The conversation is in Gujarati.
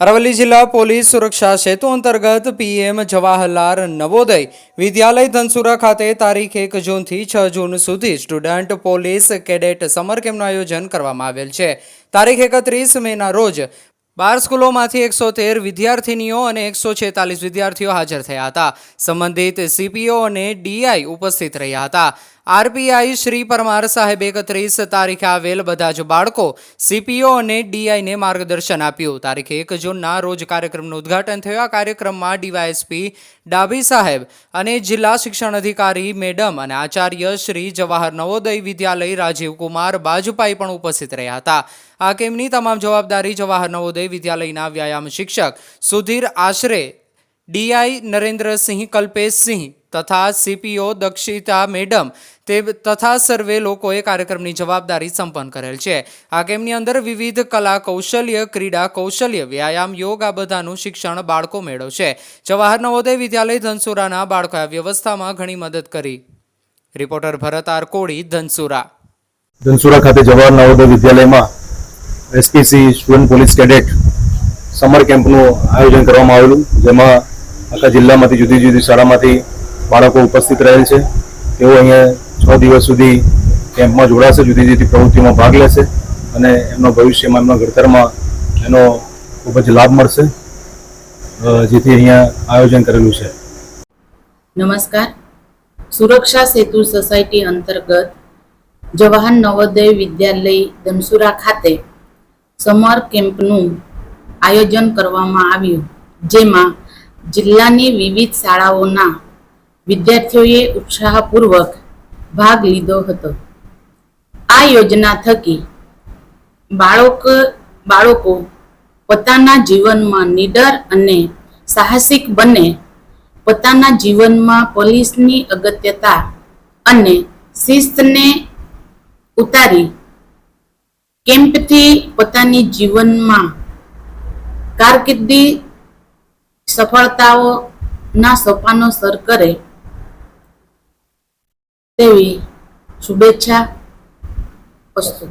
અરવલ્લી જિલ્લા પોલીસ સુરક્ષા સેતુ અંતર્ગત પીએમ જવાહરલાલ નવોદય વિદ્યાલય ધનસુરા ખાતે તારીખ એક જૂનથી છ જૂન સુધી સ્ટુડન્ટ પોલીસ કેડેટ સમર કેમ્પનું આયોજન કરવામાં આવેલ છે. તારીખ એકત્રીસ મેના રોજ બાર સ્કૂલોમાંથી એકસો તેર વિદ્યાર્થિનીઓ અને એકસો છેતાલીસ વિદ્યાર્થીઓ હાજર થયા હતા. સંબંધિત સીપીઓ અને ડીઆઈ ઉપસ્થિત રહ્યા હતા. આરપીઆઈ શ્રી પરમાર સાહેબ એકત્રીસ તારીખે આવેલ બધા જ બાળકો સીપીઓ અને ડીઆઈને માર્ગદર્શન આપ્યું. તારીખે એક જૂનના રોજ કાર્યક્રમનું ઉદ્ઘાટન થયું. આ કાર્યક્રમમાં ડીવાયએસપી ડાભી સાહેબ અને જિલ્લા શિક્ષણ અધિકારી મેડમ અને આચાર્ય શ્રી જવાહર નવોદય વિદ્યાલય રાજીવ કુમાર બાજુપાઈ પણ ઉપસ્થિત રહ્યા હતા. આ કેમની તમામ જવાબદારી જવાહર નવોદય વિદ્યાલયના વ્યાયામ શિક્ષક સુધીર આશરે ડીઆઈ નરેન્દ્રસિંહ કલ્પેશસિંહ તથા સીપીઓ દક્ષિતા મેડમ તે તથા સર્વે લોકોએ કાર્યક્રમની જવાબદારી સંપન્ન કરેલ છે. આ કેમ્પની અંદર વિવિધ કલા કૌશલ્ય, ક્રીડા કૌશલ્ય, વ્યાયામ, યોગ આ બધાનું શિક્ષણ બાળકો મેળવશે જવાહર નવોદય વિદ્યાલય ધનસુરાના બાળકોએ વ્યવસ્થામાં ઘણી મદદ કરી. Reporter Bharat R Koli, Dhansura. Dhansura ખાતે જવાહર નવોદય વિદ્યાલયમાં SPC student police cadet summer કેમ્પનું આયોજન કરવામાં આવેલું. જેમાં આખા જિલ્લામાંથી જુદી જુદી શાળામાંથી બાળકો ઉપસ્થિત રહેલ છે. તેઓ અહીંયા છ દિવસ સુધી કેમ્પમાં જોડાશે, જુદી જુદી પ્રવૃત્તિઓમાં ભાગ લેશે અને એમનો ભવિષ્યમાં, એમના ઘડતરમાં એનો ખૂબ જ લાભ મળશે જેથી અહીંયા આયોજન કરેલું છે. નમસ્કાર. સુરક્ષા સેતુ સોસાયટી અંતર્ગત જવાહર નવોદય વિદ્યાલય ધનસુરા ખાતે સમર કેમ્પનું આયોજન કરવામાં આવ્યું, જેમાં જિલ્લાની વિવિધ શાળાઓના વિદ્યાર્થીઓએ ઉત્સાહપૂર્વક ભાગ લીધો હતો. આ યોજના થકી બાળક, બાળકો પોતાના જીવનમાં નીડર અને સાહસિક બને. પોતાના જીવનમાં પોલીસની અગત્યતા અને શિસ્તને ઉતારી કેમ્પથી પોતાની જીવનમાં કારકિર્દી સફળતાઓના સોપાનો સર કરે તેવી શુભેચ્છા અસ્તુ.